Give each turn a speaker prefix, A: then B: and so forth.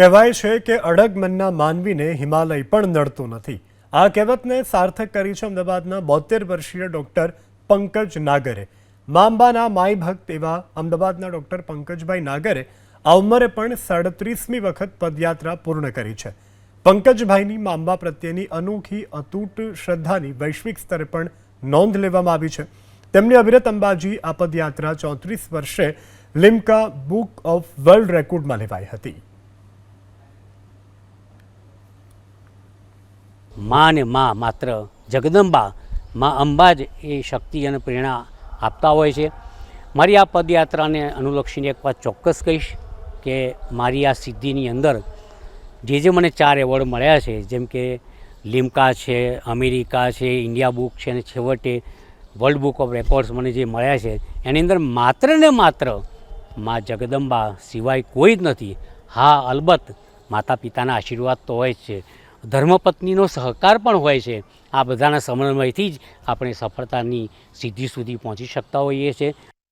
A: કહેવાય છે કે અડગ મનના માનવીને હિમાલય પણ નડતું નથી. આ કહેવતને સાર્થક કરી છે અમદાવાદના બોતેર વર્ષીય ડૉક્ટર પંકજ નાગરે. માંબાના માય ભક્ત એવા અમદાવાદના ડૉક્ટર પંકજભાઈ નાગરે આ ઉંમરે પણ સાડત્રીસમી વખત પદયાત્રા પૂર્ણ કરી છે. પંકજભાઈની માંબા પ્રત્યેની અનોખી, અતૂટ શ્રદ્ધાની વૈશ્વિક સ્તરે પણ નોંધ લેવામાં આવી છે. તેમની અવિરત અંબાજી આ પદયાત્રા ચોત્રીસ વર્ષે લિમ્કા બુક ઓફ વર્લ્ડ રેકોર્ડમાં લેવાઈ હતી.
B: મા ને મા માત્ર જગદંબા, મા અંબા જ એ શક્તિ અને પ્રેરણા આપતા હોય છે. મારી આ પદયાત્રાને અનુલક્ષીને એક વાત ચોક્કસ કહીશ કે મારી આ સિદ્ધિની અંદર જે જે મને ચાર એવોર્ડ મળ્યા છે, જેમ કે લિમ્કા છે, અમેરિકા છે, ઇન્ડિયા બુક છે અને છેવટે વર્લ્ડ બુક ઓફ રેકોર્ડ્સ મને જે મળ્યા છે, એની અંદર માત્ર ને માત્ર મા જગદંબા સિવાય કોઈ જ નથી. હા, અલબત્ત માતા પિતાના આશીર્વાદ તો હોય જ છે. ધર્મપત્નીનો સહકાર પણ હોય છે. આ બધાના સમન્વયથી જ આપણે સફળતાની સિદ્ધિ સુધી પહોંચી શકતા હોઈએ છીએ.